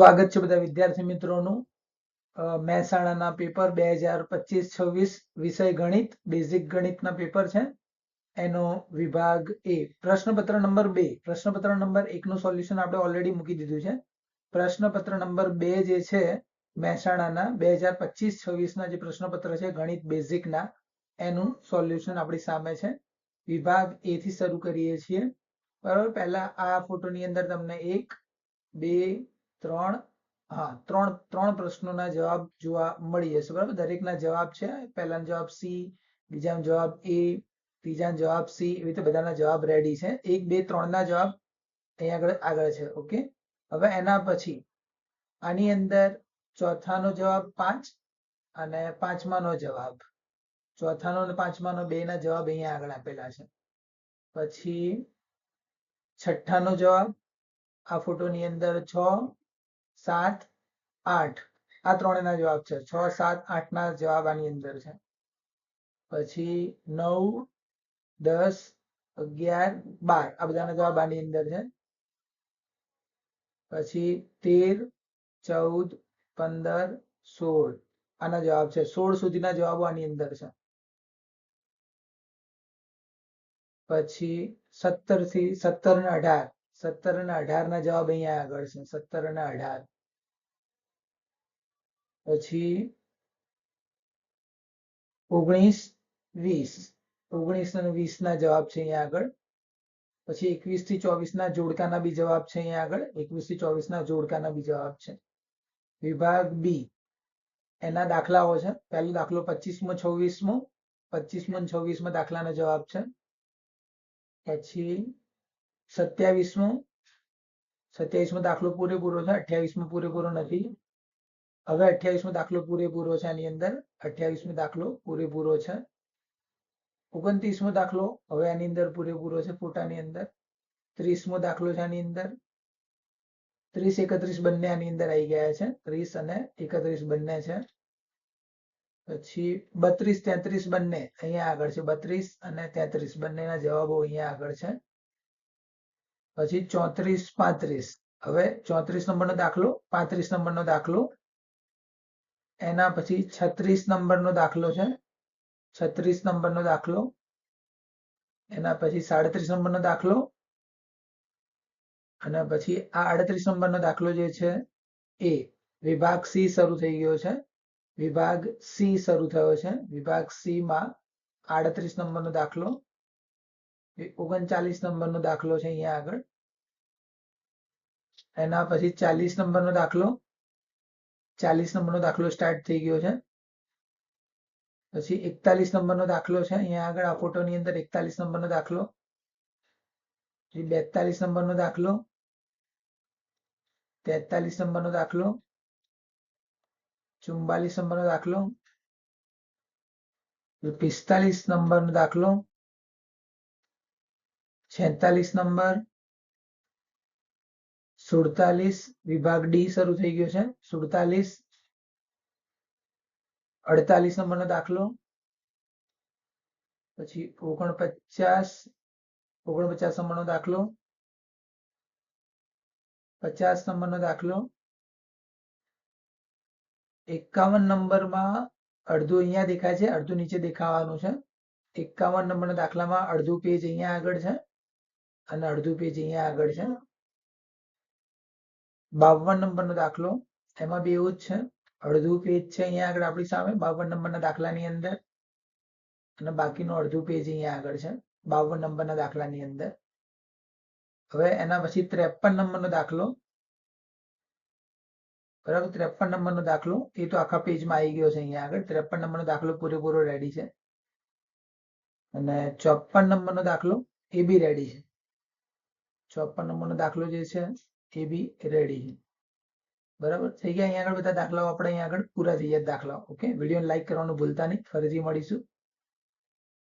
સ્વાગત છે બધા વિદ્યાર્થી મિત્રોનું. મહેસાણાના પેપર બે હજાર પચીસ છવ્વીસ વિષય ગણિત, બેઝિક ગણિતના પેપર છે. એનો વિભાગ એ. પ્રશ્નપત્ર નંબર બે. પ્રશ્નપત્ર નંબર એકનું સોલ્યુશન આપણે ઓલરેડી મૂકી દીધું છે. પ્રશ્નપત્ર નંબર બે જે છે, મહેસાણાના બે હજાર પચીસ છવ્વીસના જે પ્રશ્નપત્ર છે, ગણિત બેઝિકના, એનું સોલ્યુશન આપણી સામે છે. વિભાગ એ થી શરૂ કરીએ છીએ. બરાબર? પહેલા આ ફોટોની અંદર તમને એક, બે ત્રણ, હા, ત્રણ ત્રણ પ્રશ્નોના જવાબ જોવા મળી જશે બરાબર? દરેકના જવાબ છે, પહેલાનો જવાબ સી બીજાનો જવાબ એ ત્રીજાનો જવાબ સી એવી રીતે બધાના જવાબ રેડી છે. એક, બે, ત્રણના જવાબ અહીંયા આગળ આગળ છે, ઓકે? હવે એના પછી, આની અંદર ચોથાનો જવાબ પાંચ અને પાંચમાનો જવાબ. ચોથાનો અને પાંચમાનો બેના જવાબ અહીંયા આગળ આપેલા છે. પછી, છઠ્ઠાનો જવાબ, આ ફોટોની અંદર છ સાત, આઠ. આ ત્રણેના જવાબ છે. છ, સાત આઠ ના જવાબ આની અંદર છે. પછી નવ, દસ, અગિયાર, બાર. આ બધાના જવાબ આની અંદર છે. પછી તેર, ચૌદ, પંદર, સોળ. આના જવાબ છે. સોળ સુધીના જવાબો આની અંદર છે. પછી સત્તરથી સત્તર ને અઢાર. સત્તર અને અઢાર ના જવાબ અહીંયા આગળ છે. સત્તર અને અઢાર. પછી ઓગણીસ, વીસ. ઓગણીસ અને વીસ ના જવાબ છે અહીંયા આગળ. પછી એકવીસથી ચોવીસ ના જોડકાના બી જવાબ છે અહીંયા આગળ. એકવીસથી ચોવીસ ના જોડકાના બી જવાબ છે. વિભાગ બી. એના દાખલાઓ છે. પહેલો દાખલો પચીસમો, છવ્વીસમો. પચીસમો છવ્વીસમો દાખલાના જવાબ છે. પછી સત્યાવીસમો સત્યાવીસમો દાખલો પૂરેપૂરો છે, અઠ્યાવીસમો પૂરેપૂરો નથી. હવે અઠ્યાવીસમો દાખલો પૂરેપૂરો છે આની અંદર. અઠ્યાવીસમો દાખલો પૂરેપૂરો છે. ઓગણત્રીસમો દાખલો હવે આની અંદર પૂરેપૂરો છે ફોટાની અંદર. ત્રીસમો દાખલો છે આની અંદર. ત્રીસ, એકત્રીસ બંને આની અંદર આવી ગયા છે. ત્રીસ અને એકત્રીસ બંને છે. પછી બત્રીસ, તેત્રીસ બંને અહીંયા આગળ છે. બત્રીસ અને તેત્રીસ બંનેના જવાબો અહીંયા આગળ છે. પછી ચોત્રીસ પાંત્રીસ. હવે ચોત્રીસ નંબરનો દાખલો, પાંત્રીસ નંબરનો દાખલો. એના પછી છત્રીસ નંબરનો દાખલો છે. છત્રીસ નંબરનો દાખલો. એના પછી સાડત્રીસ નંબરનો દાખલો. અને પછી આ આડત્રીસ નંબરનો દાખલો જે છે એ વિભાગ સી શરૂ થઈ ગયો છે. વિભાગ સી શરૂ થયો છે. વિભાગ સી માં આડત્રીસ નંબરનો દાખલો. ઓગણચાલીસ નંબરનો દાખલો છે અહીંયા આગળ. એના પછી ચાલીસ નંબરનો દાખલો. ચાલીસ નંબરનો દાખલો સ્ટાર્ટ થઈ ગયો છે. પછી એકતાલીસ નંબરનો દાખલો છે અહીંયા આગળ, આ ફોટોની અંદર એકતાલીસ નંબરનો દાખલો. પછી બેતાલીસ નંબરનો દાખલો. તેતાલીસ નંબરનો દાખલો. ચુમ્બાલીસ નંબરનો દાખલો. પિસ્તાલીસ નંબરનો દાખલો. છેતાલીસ નંબર. સુડતાલીસ વિભાગ ડી શરૂ થઈ ગયો છે. સુડતાલીસ. અડતાલીસ નંબરનો દાખલો. પછી ઓગણપચાસ. ઓગણપચાસ નંબરનો દાખલો. પચાસ નંબરનો દાખલો. એકાવન નંબરમાં અડધું અહીંયા દેખાય છે. અડધું નીચે દેખાવાનું છે. એકાવન નંબરના દાખલામાં અડધું પેજ અહીંયા આગળ છે. અને અડધું પેજ અહીંયા આગળ છે. બાવન નંબરનો દાખલો, એમાં બી એવું જ છે. અડધું પેજ છે અહીંયા આગળ આપણી સામે, બાવન નંબરના દાખલાની અંદર. અને બાકીનું અડધું પેજ અહીંયા આગળ છે, બાવન નંબરના દાખલાની અંદર. હવે એના પછી ત્રેપન નંબરનો દાખલો. બરાબર, ત્રેપન નંબરનો દાખલો, એ તો આખા પેજમાં આવી ગયો છે અહીંયા આગળ. ત્રેપન નંબરનો દાખલો પૂરેપૂરો રેડી છે. અને ચોપન નંબરનો દાખલો, એ બી રેડી છે. ચોપન નંબરનો દાખલો જે છે, એ બી રેડી બરાબર? થઈ ગયા? અહીંયા આગળ બધા દાખલાઓ આપણે અહીંયા આગળ પૂરા થઈ ગયા દાખલાઓ. ઓકે? વીડિયો લાઈક કરવાનું ભૂલતા નહીં. ફરીથી મળીશું.